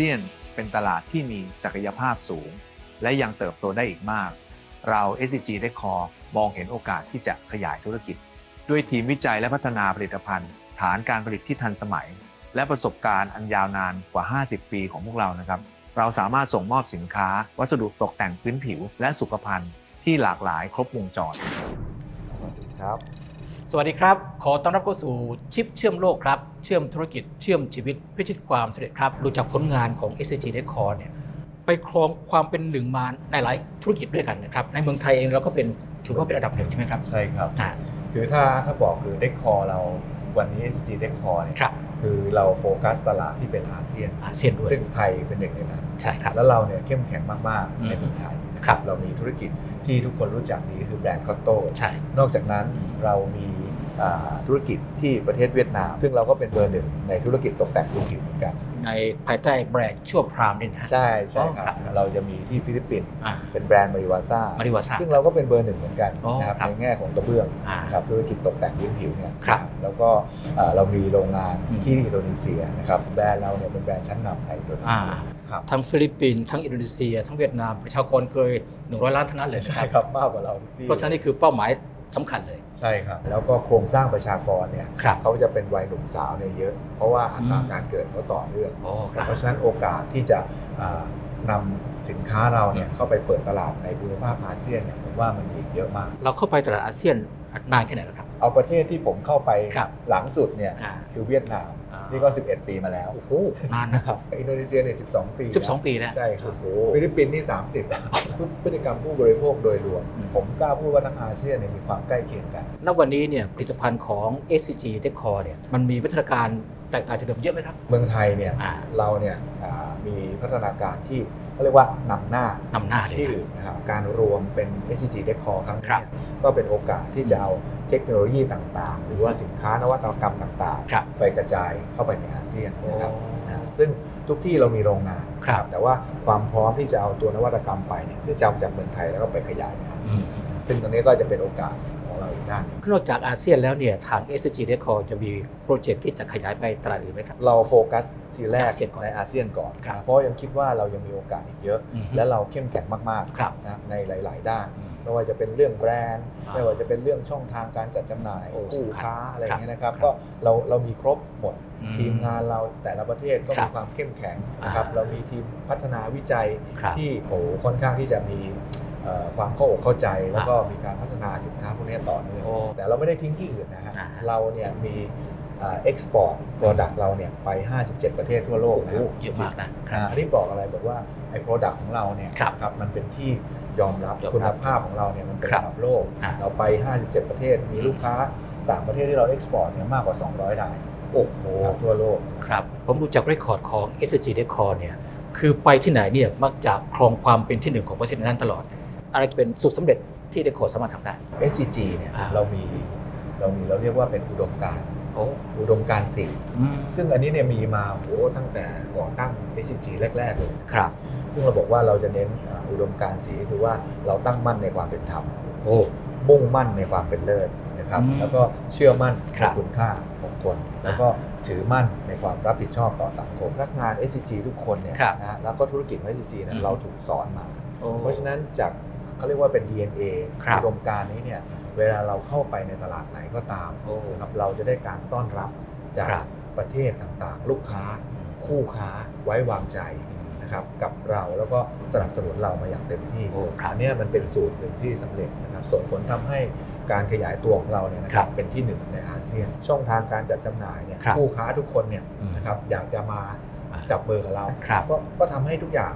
เซียนเป็นตลาดที่มีศักยภาพสูง และยังเติบโตได้อีกมาก เรา SCG d e c o r มองเห็นโอกาสที่จะขยายธุรกิจ ด้วยทีมวิจัยและพัฒนาผลิตภัณฑ์ ฐานการผลิตที่ทันสมัย และประสบการณ์อันยาวนานกว่า 50 ปีของพวกเรานะครับเราสามารถส่งมอบสินค้า วัสดุตกแต่งพื้นผิว และสุขภัณฑ์ที่หลากหลายครบวงจรครับ สวัสดีครับ ขอต้อนรับเข้าสู่ชิปเชื่อมโลกครับ เชื่อมธุรกิจ เชื่อมชีวิต พิชิตความสำเร็จครับ ดูจากผลงานของ SCG d e c o r เนี่ย ไปครองความเป็นหนึ่งมาในหลายธุรกิจด้วยกันนะครับ ในเมืองไทยเองเราก็เป็นถือว่าเป็นอันดับหนึ่งใช่ไหมครับ ใช่ครับ อ่า คือถ้าถ้าบอกคือเด็กคอเราวันนี้ SG เด็กคอเนี่ย ครับ คือเราโฟกัสตลาดที่เป็นอาเซียน อาเซียนด้วย ซึ่งไทยเป็นหนึ่งในนั้น ใช่ครับ แล้วเราเนี่ยเข้มแข็งมากอืม ๆในเมืองไทย ครับ เรามีธุรกิจที่ทุกคนรู้จักดีคือแบรนด์คอตโต้ ใช่ นอกจากนั้นอืมเรามีอ่า ธุรกิจที่ประเทศเวียดนาม ซึ่งเราก็เป็นเบอร์หนึ่งในธุรกิจตกแต่งพื้นผิวเหมือนกัน ในภายใต้แบรนด์ชั่วพรามนี่นะฮะใช่ใช่อ๋อคครัรับบเราจะมีที่ฟิลิปปินส์อ่าเป็นแบรนด์มาริวาซ่า Mariwasa ซึ่งเราก็เป็นเบอร์หนึ่งเหมือนกันอ๋อนะครับครับในแง่ของกระเบื้องอ่านะครับธุรกิจตกแต่งพื้นผิวเนี่ยครับแล้วก็เอ่อเรามีโรงงานอืมที่อินโดนีเซียนะครับแบรนด์เราเนี่ยเป็นแบรนด์ชั้นนำในอินโดนีอ่าเซียครับทั้งฟิลิปปินส์ทั้งอินโดนีเซีย ทั้งเวียดนามประชากรเกิน100 ล้านเท่านั้นเลยนะใช่ครับครับมากกว่าเราทุกที่เพราะฉะนั้นนี่คือเป้าหมาย สำคัญเลย ใช่ครับ แล้วก็โครงสร้างประชากรเนี่ยครับเขาจะเป็นวัยหนุ่มสาวเนี่ยเยอะ เพราะว่าอัตราอืมการเกิดเขาต่อเนื่องโอ้ครับเพราะฉะนั้นโอกาสที่จะอ่านำสินค้าเราเนี่ยเข้าไปเปิดตลาดในภูมิภาคอาเซียนเนี่ยผมว่ามันมีอีกเยอะมาก เราเข้าไปตลาดอาเซียนนานแค่ไหนแล้วครับ เอาประเทศที่ผมเข้าไปครับหลังสุดเนี่ยอ่าคือเวียดนามอ่า นี่นี่ก็ 11 ปีมาแล้ว โอ้โห นานนะครับ อินโดนีเซียเนี่ย12 ปี 12 ปีแล้ว ใช่ครับโอ้โหฟิลิปปินส์นี่ 30แล้วพฤติกรรมผู้บริโภคโดยรวมอืมผมกล้าพูดว่าทั้งอาเซียนเนี่ยมีความใกล้เคียงกัน ณ วันนี้เนี่ยผลิตภัณฑ์ของ SCG Decor เนี่ย มันมีวิธีการแตกต่างจากเดิมเยอะไหมครับ เมืองไทยเนี่ยอ่าเราเนี่ยอ่ามีพัฒนาการที่ เขาเรียกว่านำหน้านำหน้าเลยที่นะอื่นนะครับการรวมเป็น SCG Decor ครั้งนี้ครับเนี่ยก็เป็นโอกาสที่จะเอาเทคโนโลยีต่างๆ หรือว่าสินค้านวัตกรรมต่างครับ ๆ ไปกระจายเข้าไปในอาเซียนนะครับโอ้นะซึ่งทุกที่เรามีโรงงาน ครับแต่ว่าความพร้อมที่จะเอาตัวนวัตกรรมไปเนี่ยเดี๋ยวจะเอาจากเมืองไทยแล้วก็ไปขยายในอาอืเซียมนซึ่งตรงนี้ก็จะเป็นโอกาส ของเราอีกด้านหนึ่งนอกจากอาเซียนแล้วเนี่ยทาง SCG Decor จะมีโปรเจกต์ที่จะขยายไปตลาดอื่นไหมครับ เราโฟกัสทีแรกอาเซียนก่อนในอาเซียนก่อนครับเพราะยังคิดว่าเรายังมีโอกาสอีกเยอะอือฮึและเราเข้มแข็งมากครับๆนะครับในหลาย ๆ ด้านอืมไม่ว่าจะเป็นเรื่องแบรนด์อ่าไม่ว่าจะเป็นเรื่องช่องทางการจัดจำหน่ายโอ้ผู้สำคัญค้าอะไรอย่างเงี้ยนะครับครับก็เราเรามีครบหมดอืมทีมงานเราแต่ละประเทศก็ครัมีบความเข้มแข็งนะครับอ่าเรามีทีมพัฒนาวิจัยครับที่โอ้โหค่อนข้างที่จะมีเอ่อ ความเข้าอกเข้าใจแล้วก็มีการพัฒนาสินค้าพวกนี้ต่อเนื่องโอ้แต่เราไม่ได้ทิ้งที่อื่นนะฮะอ่าเราเนี่ยมีเอ็กซ์พอร์ตโปรดักต์เราเนี่ยไป 57 ประเทศทั่วโลกโอ้โหนะครับเยอะมากนะอ่าอันนี้บอกอะไรบอกว่าไอ้โปรดักต์ของเราเนี่ยครับครับมันเป็นที่ยอมรับยอมรับคุณภาพของเราเนี่ยมันเป็นครับระดับโลกอ่าเราไป 57 ประเทศมีลูกค้าต่างประเทศที่เราเอ็กซ์พอร์ตเนี่ยมากกว่า 200รายโอ้โหครับทั่วโลกครับผมดูจากเรคคอร์ดของ SCG Decor เนี่ยคือไปที่ไหนเนี่ยมักจะครองความเป็นที่หนึ่งของประเทศนั้นตลอด อะไรจะเป็นสูตรสำเร็จที่ Decor สามารถทำได้ SCG เนี่ยอ่าเรามีเรามีเราเรียกว่าเป็นอุดมการณ์โอ้อุดมการณ์สี่อืมซึ่งอันนี้เนี่ยมีมาโหตั้งแต่ก่อตั้ง SCG แรก ๆ เลยครับซึ่งเราบอกว่าเราจะเน้นอ่าอุดมการณ์สีคือว่าเราตั้งมั่นในความเป็นธรรมโอ้มุ่งมั่นในความเป็นเลิศนะครับอืมแล้วก็เชื่อมั่นครัในบคุณค่าของคน แล้วก็ถือมั่นในความรับผิดชอบต่อสังคมพนักงาน SCG ทุกคนเนี่ยครับนะฮะแล้วก็ธุรกิจของ SCG เนี่อืยมเราถูกสอนมาโอ้เพราะฉะนั้นจาก เขาเรียกว่าเป็น DNA ครับ อุดมการณ์นี้เนี่ยเวลาเราเข้าไปในตลาดไหนก็ตามโอ้ นะครับเราจะได้การต้อนรับจากครับประเทศต่างๆ ลูกค้า คู่ค้าไว้วางใจนะครับกับเราแล้วก็สนับสนุนเรามาอย่างเต็มที่ โอ้ครับอันเนี้ยมันเป็นสูตรหนึ่งที่สำเร็จนะครับส่งผลทำให้การขยายตัวของเราเนี่ยนะคครัรับบเป็นที่หนึ่งในอาเซียน ช่องทางการจัดจำหน่ายเนี่ยครับ คู่ค้าทุกคนเนี่ยอืมนะครับอยากจะมาอ่าจับมือกับเรา ครับ ก็ก็ทำให้ทุกอย่าง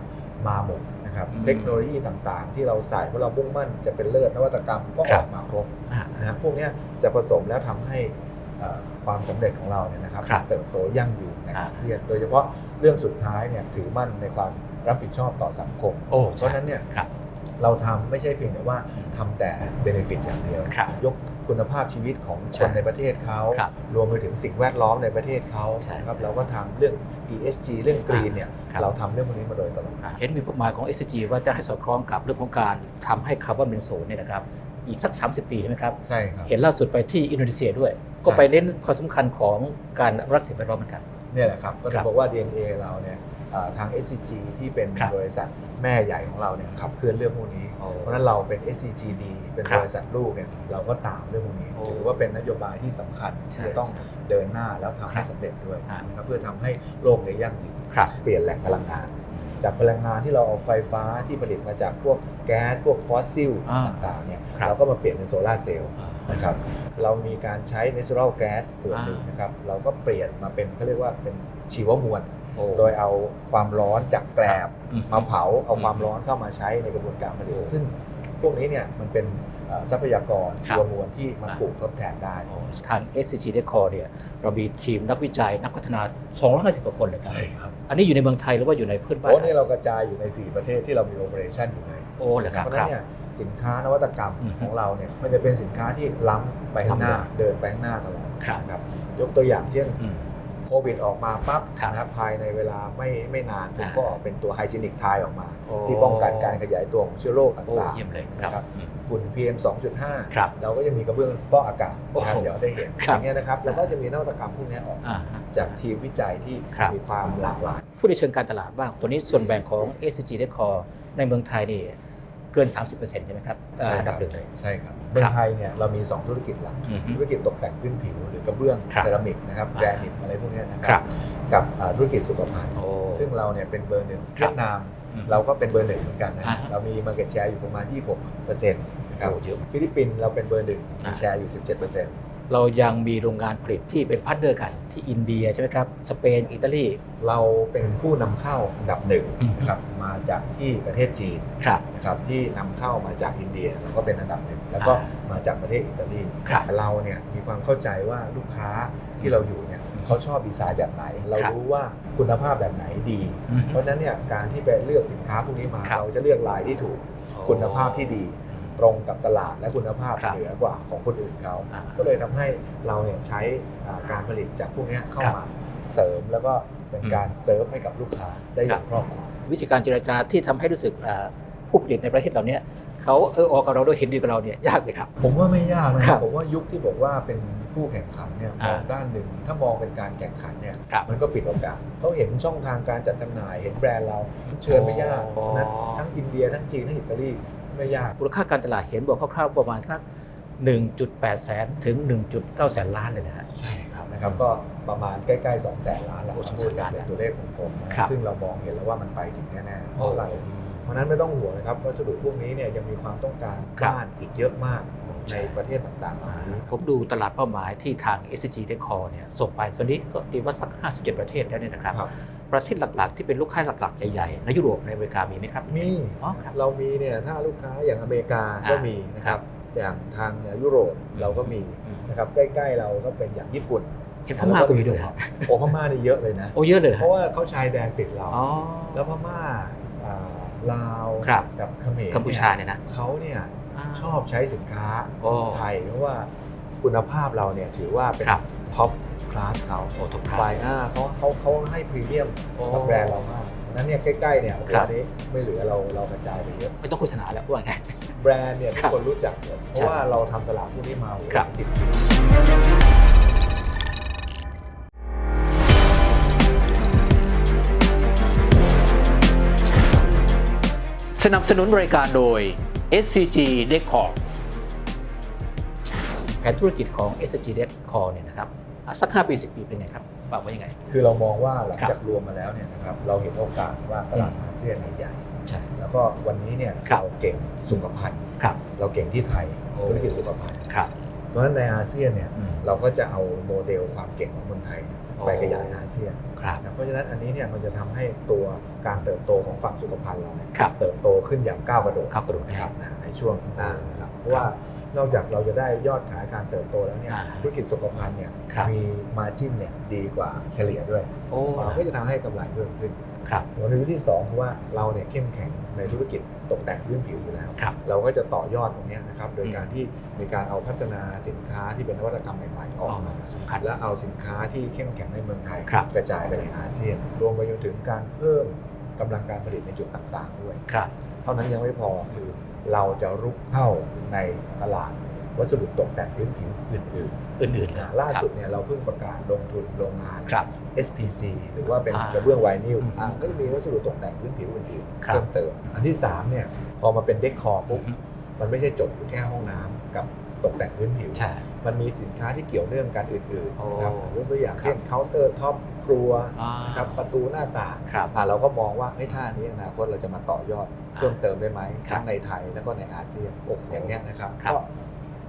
มาหมด นะครับอืมเทคโนโลยีต่างๆ ที่เราใส่เพราะเรามุ่งมั่นจะเป็นเลิศนวัตกรรมก็คอรัอบกมาครบอ่านะฮะพวกเนี้ยจะผสมแล้วทำให้เอ่อความสำเร็จของเราเนี่ยนะครับครับเติบโตยั่งยืนในอ่าอาเซียน โดยเฉพาะเรื่องสุดท้ายเนี่ยถือมั่นในความรับผิดชอบต่อสังคมโอ้เพราะฉะนั้นเนี่ยครับเราทำไม่ใช่เพียงแต่ว่าอืมทำแต่เบนฟิตอย่างเดียวครับยก คุณภาพชีวิตของใช่คนในประเทศเขาครับรวมไปถึงสิ่งแวดล้อมในประเทศเขาใช่นะครับใช่เราก็ทำเรื่อง ESG เรื่องกรีนเนี่ยครับเราทำเรื่องพวกนี้มาโดยตลอดอ่าเห็นมีเป้าหมายของ SCG ว่าจะให้สอดคล้องกับเรื่องของการทำให้คาร์บอนเป็นศูนย์เนี่ยนะครับอีกสัก 30 ปีใช่ไหมครับใช่ครับ เห็นล่าสุดไปที่อินโดนีเซียด้วย ก็ใช่ไปเน้นความสำคัญของการรักสิ่งแวดล้อมเหมือนกันเนี่ยแหละครับก็ครัจะบบอกว่า DNA เราเนี่ยเอ่อ ทาง SCG ที่เป็นครับบริษัทแม่ใหญ่ของเราเนี่ยขับเคลื่อนเรื่องพวกนี้โอ้เพราะฉะนั้นเราเป็น SCGD เป็นครับบริษัทลูกเนี่ยเราก็ตามเรื่องพวกนี้โอ้ถือว่าเป็นนโยบายที่สำคัญใช่ที่จะต้องใช่เดินหน้าแล้วทำครัให้บสำเร็จด้วยอ่านะครับเพื่อทำให้โลกเนี่ยยั่งยืนครับเปลี่ยนแหล่งพลังงาน จากพลังงานที่เราเอาไฟฟ้าที่ผลิตมาจากพวกแก๊สพวกฟอสซิลอ่าต่างๆเนี่ยครับเราก็มาเปลี่ยนเป็นโซลาร์เซลล์อ่านะครับเรามีการใช้ natural gas ส่วนหนึ่งอ่านนะครับเราก็เปลี่ยนมาเป็นเขาเรียกว่าเป็นชีวมวล โอ้โดยเอาความร้อนจากแกลบอืมมาเผาเอาอืมความร้อนเข้ามาใช้ในกระบวนการผลิตโอ้ซึ่งพวกนี้เนี่ยมันเป็นเอ่อทรัพยากรคชีรับวมวลที่มันอ่าปลูกทดแทนได้โอ้ทาง SCG Decor เนี่ยเรามีทีมนักวิจัยนักพัฒนา 250กว่าคนเลยครับใช่ครับ อันนี้อยู่ในเมืองไทยหรือว่าอยู่ในเพื่อนบ้านโอ้นี่เรากระจายอยู่ใน 4 ประเทศที่เรามีโอเปอเรชั่นอยู่เลยโอ้เหรอครับเพราะคฉะรันั้บนเนี่ยสินค้านวัตกรรมอืมของเราเนี่ยมันจะเป็นสินค้าที่ล้ำไปข้างหน้าล้ำเลยเดินไปข้างหน้าตลอดครับนะครับยกตัวอย่างเช่นอืมโควิดออกมาปั๊บครับนะครับภายในเวลาไม่ไม่นานผมอ่าก็ออกเป็นตัวไฮจีนิกทายออกมาโอ้ที่ป้องกันการขยายตัวของเชื้อโรคโอ้ต่างเยี่ยมเลยๆครับนะครับอืมฝุ่น PM 2.5ครับเราก็จะมีกระเบื้องฟอกอากาศนะครับโอ้โหเดี๋ยวได้เห็นครัอบย่างเงี้ยนะครับแล้วก็จะมีนวัตกรรมพวกนี้ออกอ่าฮะจากทีมวิจัยที่ครับมีความหลากหลายพูดในเชิงการตลาดบ้างตัวนี้ส่วนแบ่งของ SCG Decor ในเมืองไทยนี่ เกิน 30%ใช่ไหมครับเอ่ออันดับหนึ่งเลยใช่ครับเมืองไทยเนี่ยเรามี 2 ธุรกิจหลักอือฮึธุรกิจตกแต่งพื้นผิวหรือกระเบื้องครับเซรามิกนะครับอ่าแกรนิตอะไรพวกเนี้ยนะคครัรับกับอ่าธุรกิจสุขภัณฑ์โอ้ซึ่งเราเนี่ยเป็นเบอร์หนึ่งครับเวียดนามอืมเราก็เป็นเบอร์หนึ่งเหมือนกันนะอ่าฮะเรามี market share อยู่ประมาณ 26%นะครับโอ้เยอะฟิลิปปินส์เราเป็นเบอร์หนึ่งมีอ่าแชร์อยู่ 17% เรายังมีโรงงานผลิตที่เป็นพาร์ทเนอร์กันที่อินเดียใช่ไหมครับ สเปน อิตาลี เราเป็นผู้นำเข้าอันดับหนึ่งอืมนะครับมาจากที่ประเทศจีนครับ นะครับที่นำเข้ามาจากอินเดียเราก็เป็นอันดับหนึ่งแล้วก็อ่ามาจากประเทศอิตาลีครับเราเนี่ยมีความเข้าใจว่าลูกค้าที่เราอยู่เนี่ยเขาชอบดีไซน์แบบไหน เราครับรู้ว่าคุณภาพแบบไหนดี อืมเพราะฉะนั้นเนี่ยการที่ไปเลือกสินค้าพวกนี้มา ครับ เราจะเลือกลายที่ถูก คุณภาพที่ดี ตรงกับตลาดและคุณภาพครับเหนือกว่าของคนอื่นเขาอ่าก็เลยทำให้เราเนี่ยใช้อ่าการผลิตจากพวกเนี้ยเข้าครับมาเสริมแล้วก็เป็นการเซิร์ฟให้กับลูกค้าได้อย่างครอบคลุมวิธีการเจรจาที่ทำให้รู้สึกอ่าผู้ผลิตในประเทศเหล่านี้เขาเออออกกับเราด้วยเห็นดีกับเราเนี่ยยากเลยครับ ผมว่าไม่ยากนะคครัรับบผมว่ายุคที่บอกว่าเป็นผู้แข่งขันเนี่ยมอ่าองด้านหนึ่งถ้ามองเป็นการแข่งขันเนี่ยครับมันก็ปิดโอกาสเขาเห็นช่องทางการจัดจำหน่ายเห็นแบรนด์เราเชิญไม่ยากเพอ๋อราะฉะนั้นทั้งอินเดียทั้งจีนทั้งอิตาลี ไม่ยากมูลค่าการตลาดเห็นบอกคร่าวๆประมาณสัก 1.8 แสนถึง 1.9 แสนล้านเลยนะฮะใช่ครับนะครับก็ประมาณใกล้ๆ2 0 0แสนล้านแล้วโอ้200,000พูดกันเป็นตัวเลขของผมนะครับซึ่งเรามองเห็นแล้วว่ามันไปถึงแน่ๆเพราะอะไรเพราะฉะนั้นไม่ต้องห่วงนะครับวัสดุพวกนี้เนี่ยยังมีความต้องการครับบ้านอีกเยอะมากในประเทศต่างๆเหล่านี้ผมดูตลาดเป้าหมายที่ทาง SCG Decor เนี่ยส่งไปตอนนี้ก็ดีว่าสัก 57 ประเทศแล้วเนี่ยนะครับครับ ประเทศหลักๆ ที่เป็นลูกค้าหลักๆ ใหญ่ๆ ในยุโรปในอเมริกามีไหมครับ มีอ๋อครับ เรามีเนี่ยถ้าลูกค้าอย่างอเมริกาก็อ่ามีมีนะครับ อย่างทางยุโรปเราก็มีอืมนะครับใกล้ๆเราก็เป็นอย่างญี่ปุ่นเห็นพม่าก็มีด้วยนะโอ้พม่านี่เยอะเลยนะโอ้เยอะเลยเพราะว่าเขาชายแดนติดเราอ๋อแล้วพม่าอ่าลาวครับกับเขมรกัมพูชาเนี่ยนะเขาเนี่ยาชอบใช้สินค้าโอ้ไทยเพราะว่าคุณภาพเราเนี่ยถือว่าเป็นครับ ท็อปคลาสเขาโอ้ทุกคไฟรั้งหน้าเขาเขาเขาให้พรีเมียมโอ้กับแบรนด์เรามากดังนั้นเนี่ยใกล้ๆเนี่ยโอ้โหครับ อันนี้ไม่เหลือเราเรากระจายไปเยอะ ไม่ต้องโฆษณาแล้วว่าไง แบรนด์เนี่ยทุครักบคนรู้จักหมดเพใช่ราะว่าเราทำตลาดพวกนี้มาโอ้โหครับ สิบปี สนับสนุนรายการโดย SCG Decor แผนธุรกิจของ SCG Decor เนี่ยนะครับอะ สัก 5 ปี 10 ปีเป็นไงครับฝากไว้ยังไง คือเรามองว่าหลังครับจากรวมมาแล้วเนี่ยนะครับเราเห็นโอกาสว่าตลาดอืมอาเซียนเนี่ยใหญ่ใช่แล้วก็วันนี้เนี่ยครับเราเก่งสุขภัณฑ์ครับเราเก่งที่ไทยโอ้ธุรกิจสุขภัณฑ์ครับเพราะฉะนั้นในอาเซียนเนี่ยอืมเราก็จะเอาโมเดลความเก่งของเมืองไทยโอ้ไปขยายอาเซียนครับนะเพราะฉะนั้นอันนี้เนี่ยมันจะทำให้ตัวการเติบโตของฝั่งสุขภัณฑ์เราเนี่ยครับเติบโตขึ้นอย่างก้าวกระโดดก้าวกระโดดนะนะคครัรับบนะในช่วงหน้านะครับเพราะว่า นอกจากเราจะได้ยอดขายการเติบโตแล้วเนี่ยอ่าธุรกิจสุขภัณฑ์เนี่ยครับ มีมาจิ้นเนี่ยดีกว่าเฉลี่ยด้วยโอ้มันก็จะทำให้กำไรเพิ่มขึ้นครับหัวในวิธีที่สองคือว่าเราเนี่ยเข้มแข็งในธุรกิจตกแต่งพื้นผิวอยู่แล้ว ครับ เราก็จะต่อยอดตรงเนี้ยนะครับโดยอืม การที่มีการเอาพัฒนาสินค้าที่เป็นนวัตกรรมใหม่ๆออกมา สำคัญ และเอาสินค้าที่เข้มแข็งในเมืองไทย ครับ กระจายไปในอาเซียน รวมไปจนถึงการเพิ่มกำลังการผลิตในจุดต่างๆด้วย ครับ เท่านั้นยังไม่พอคือ เราจะรุกเข้าในตลาดวัสดุตกแต่งพื้นผิวอื่นอื่นๆเลยๆล่าสุดเนี่ยเราเพิ่งประกาศลงทุนโรงงาน ครับ SPC หรือว่าเป็นอ่ากระเบื้องไวนิลอืมอ่าก็จะมีวัสดุตกแต่งพื้นผิวอื่นๆครับเพิ่มเติม อันที่3เนี่ยพอมาเป็นเด็กคอร์ปุ๊บอืมมันไม่ใช่จบอยู่แค่ห้องน้ำกับตกแต่งพื้นผิว ใช่ มันมีสินค้าที่เกี่ยวเนื่องกันอื่นโอ้ๆนะครับยกตัวอย่างครับเช่นเคาน์เตอร์ท็อปครัวอ่านะครับประตูหน้าต่างครับอ่าเราก็มองว่าเฮ้ยท่านี้อนาคตเราจะมาต่อยอดอ่าเพิ่มเติมได้ไหมครับทั้งในไทยแล้วก็ในอาเซียนโอ้โหอย่างเงี้ยนะครับครับก็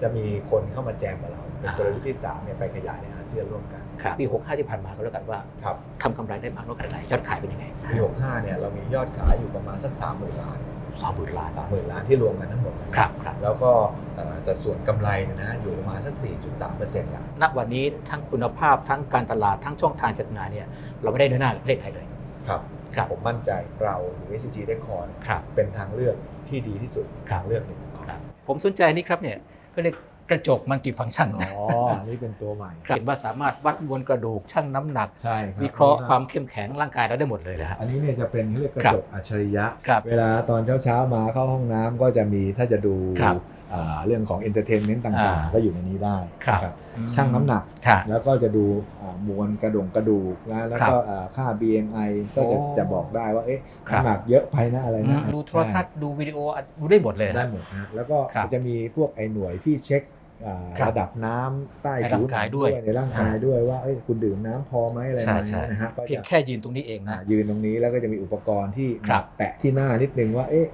จะมีคนเข้ามาแจมกับเราเป็นอ่ากลยุทธ์ที่สามเนี่ยไปขยายในอาเซียนร่วมกันครับปี65ที่ผ่านมาก็แล้วกันว่าครับทำกำไรได้มากน้อยขนาดไหนยอดขายเป็นยังไงปี65เนี่ยเรามียอดขายอยู่ประมาณสัก3 0,000ล้าน สองหมื่นล้าน30,000ล้านที่รวมกันทั้งหมดนะครับครับแล้วก็เอ่อสัดส่วนกำไรเนี่ยนะอยู่ประมาณสัก 4.3%ละณวันนี้ทั้งคุณภาพทั้งการตลาดทั้งช่องทางจัดจำหน่ายเนี่ยเราไม่ได้น้อยหน้าประเทศไหนเลยครับครับผมมั่นใจเราหรือ SCG Decor เนี่ยครับเป็นทางเลือกที่ดีที่สุดครับทางเลือกหนึ่งครับผมสนใจนี่ครับเนี่ยก็เรียก กระจกมัลติฟังก์ชันอ๋ออันนี้เป็นตัวใหม่เห็นว่าสามารถวัดมวลกระดูกชั่งน้ำหนักใช่ครับวิเคราะห์ความเข้มแข็งร่างกายเราได้หมดเลยนะฮะอันนี้เนี่ยจะเป็นเรียกกระครับจกอัจฉริยะครับเวลาตอนเช้าๆมาเข้าห้องน้ำก็จะมีถ้าจะดูครับอ่าเรื่องของเอนเตอร์เทนเมนต์ต่างอ่าๆก็อยู่ในนี้ได้ครับนะชั่งน้ำหนักค่ะแล้วก็จะดูอ่ามวลกระดงกระดูกนะแล้วก็อ่าค่า BMI ก็จะโอ้จะบอกได้ว่าเอ๊ะครับน้ำหนักเยอะไปนะอะไรอืนะมดูโทรทัศน์ดูวิดีโอดูได้หมดเลยได้นะหมดนะแล้วก็ครับจะมีพวกไอ้หน่วยที่เช็คอ่าค รับระดับน้ำใต้ในผิวร่างกายหนังด้วยในร่างกายด้วยว่าเอ้ยคุณดื่มน้ำพอไหมอะไรใช่ไหมใช่นะฮะก็เพียงจะแค่ยืนตรงนี้เองอ่านะยืนตรงนี้แล้วก็จะมีอุปกรณ์ที่ครับแปะที่หน้านิดนึงว่าเอ๊ะ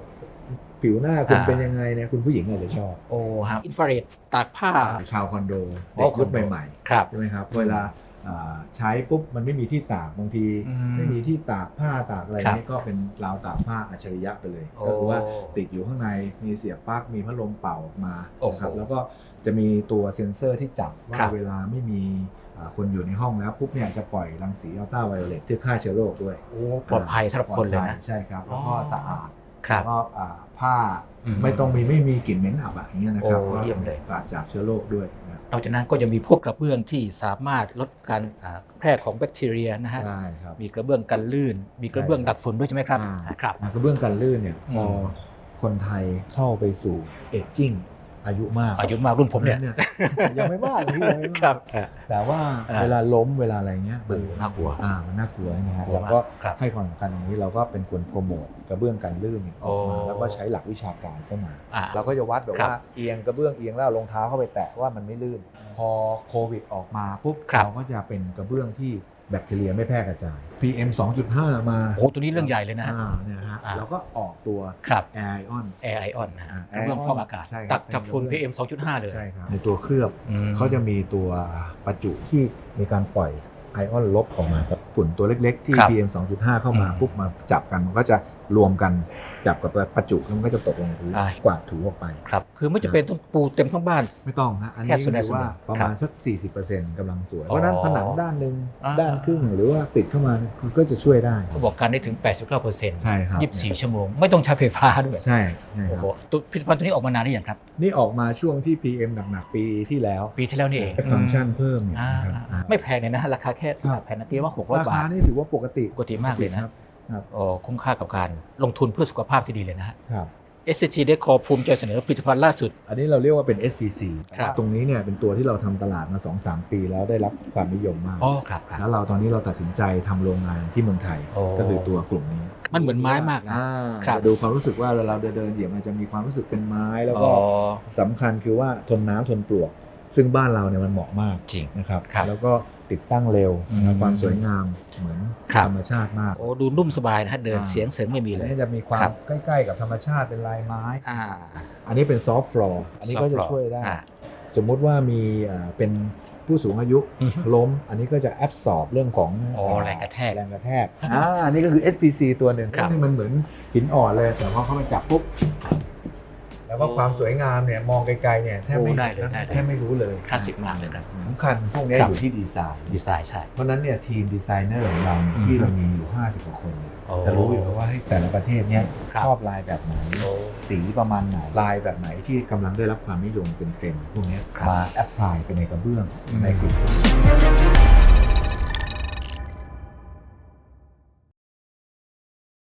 ผิวหน้าคุณอ่าเป็นยังไงเนี่ยคุณผู้หญิงอาจจะชอบโอ้ฮะอินฟราเรดตากผ้าชาวคอนโดโอ้เด็กยุคคอนโดใหม่ครับๆใช่ไหมครับเวลาอ่าใช้ปุ๊บมันไม่มีที่ตากบางทีอืมไม่มีที่ตากผ้าตากอะไรครับนี่ก็เป็นราวตากผ้าอัจฉริยะไปเลยโอ้ก็คือว่าติดอยู่ข้างในมีเสียบปลั๊กมีพัดลมเป่าออกมาโอ้โหนะครับแล้วก็ จะมีตัวเซ็นเซอร์ที่จับว่าครับเวลาไม่มีอ่าคนอยู่ในห้องแล้วปุ๊บเนี่ยจะปล่อยรังสีอัลตราไวโอเลตที่ฆ่าเชื้อโรคด้วยโอ้ปลอดภัยสำหรับคนเลยนะใช่ครับแล้วก็อ๋อสะอาดครับแล้วก็อ่าผ้าอืมไม่ต้องมีไม่มีกลิ่นเหม็นอับอะอย่างเงี้ยนะครับโอ้ว่าเยี่ยมเลยปราศจากเชื้อโรคด้วยนะนอกจากนั้นก็จะมีพวกกระเบื้องที่สามารถลดการอ่าแพร่ของแบคทีเรียนะฮะใช่ครับมีกระเบื้องกันลื่น มีกระเบื้องใช่ดักฝุ่นด้วยใช่ไหมครับอ่าครับกระเบื้องกันลื่นเนี่ยอืมพอคนไทยเข้าไปสู่เอจจิ้ง อายุมากอายุมากรุ่นผมเนี่ยยังไม่มากพี่ยังไม่ครัมากบแต่ว่าอ่าเวลาล้มเวลาอะไรเงี้ยโอ้น่ากลัวอ่ามันน่ากลัวนะฮะกลัวเรามากก็ครับให้ความสำคัญตรงนี้เราก็เป็นคนโปรโมทกระเบื้องกันลื่นออกมาโอ้แล้วก็ใช้หลักวิชาการเข้ามาอ่าเราก็จะวัดแบบครับว่าเอียงกระเบื้องเอียงแล้วเอารองเท้าเข้าไปแตะว่ามันไม่ลื่น พอโควิดออกมาปุ๊บครับเราก็จะเป็นกระเบื้องที่ แบคทีเรียไม่แพร่กระจาย PM 2.5 มาโอ้ตัวนี้เรื่องใหญ่เลยนะฮะ อ่าเนี่ยนะฮะอ่าเราก็ออกตัว ครับ Air Ion แอร์ไอออนนะฮะอ่ากระเบื้องฟอกอากาศ ใช่ครับตักจับฝุ่นเป็นกระเบื้อง PM 2.5 เลยใช่ครับในตัวเคลือบอืมเขาจะมีตัวประจุที่มีการปล่อยไอออนลบออกมาครับฝุ่นตัวเล็กๆ ที่ ครับ PM 2.5 เข้ามาอืมปุ๊บมาจับกันมันก็จะ รวมกันจับกับประจุแล้วมันก็จะตกลงพื้นอ่า กวาดถูออกไป ครับคือไม่จะเป็นต้องปูเต็มทั้งบ้าน ไม่ต้องฮะอันแค่นี้ส่วนใดคือว่าส่วนหนึ่งประมาณสัก 40%กำลังสวยอ๋อเพราะฉะนั้นผนังด้านหนึ่งอ่า ด้านครึ่งหรือว่าติดเข้ามามันก็จะช่วยได้เขาบอกการได้ถึง 89%ใช่ครับ24 ชั่วโมง ไม่ต้องใช้ไฟฟ้าด้วยใช่ใช่คโอ้รับโหตัวผลิตภัณฑ์ตัวนี้ออกมานานหรือยังครับ นี่ออกมาช่วงที่ PM หนักๆปีที่แล้วปีที่แล้วนี่เองฟังก์ชันเพิ่มเนี่ยอ่านะครับอ่า ไม่แพงเลยนะฮะราคาแค่ครับ แผ่นนาทีว่า 600 ราบาคาท นี่ถือว่าปกติปกติมากเลยนะ ครับ ครับโอ้คุ้มค่ากับการลงทุนเพื่อสุขภาพที่ดีเลยนะฮะครับ SCG ได้ขอภูมิใจเสนอผลิตภัณฑ์ล่าสุด อันนี้เราเรียกว่าเป็น SPC ครับตรงนี้เนี่ยเป็นตัวที่เราทำตลาดมา 2-3 ปีแล้วได้รับความนิยมมากอ๋อครับครับแล้วเราตอนนี้เราตัดสินใจทำโรงงานที่เมืองไทยโอ้ก็คือตัวกลุ่มนี้ มันเหมือนไม้มากนะอ่าครับจะดูความรู้สึกว่าเวลาเราเดินๆเหยียบมันจะมีความรู้สึกเป็นไม้แล้วอ๋ก็อสำคัญคือว่าทนน้ำทนปลวก ซึ่งบ้านเราเนี่ยมันเหมาะมากจริงนะครับครับแล้วก็ ติดตั้งเร็วอืมนะครับความสวยงามเหมือนครับ ธรรมชาติมาก โอ้ดูนุ่มสบายนะฮะเดินอ่า เสียงเสริงไม่มีอันเลยนี้จะมีความครับใกล้ๆกับธรรมชาติเป็นลายไม้ อ่าอันนี้เป็นซอฟต์ฟลอร์อันนี้ก็จะ soft floor ช่วยได้ อ่า สมมุติว่ามีอ่าเป็นผู้สูงอายุอือฮึล้ม อันนี้ก็จะแอบสอบเรื่องของอ๋ออ่าแรงกระแทกแรงกระแทกอ่าอันนี้ก็คือ SPC ตัวหนึ่งครับนี่มันเหมือนหินอ่อนเลยแต่พอเข้าไปจับปุ๊บ แล้วก็โอ้ความสวยงามเนี่ยมองไกลๆเนี่ยแทบไม่โอ้ได้เลยได้เลย แทบไม่รู้เลยคลาสสิกมากเลยครับ สำคัญพวกนี้ครับ อยู่ที่ดีไซน์ดีไซน์ใช่ เพราะฉะนั้นเนี่ยทีมดีไซเนอร์ของเราอืมที่เรามีอยู่ 50กว่าคนเนี่ยโอ้จะรู้อยู่แล้วว่าเฮ้ยแต่ละประเทศเนี่ยครับ ชอบลายแบบไหนโอ้สีประมาณไหนลายแบบไหนที่กำลังได้รับความนิยมเป็นเทรนด์พวกเนี้ยครับมาแอพพลายไปในกระเบื้องอืมในกลุ่ม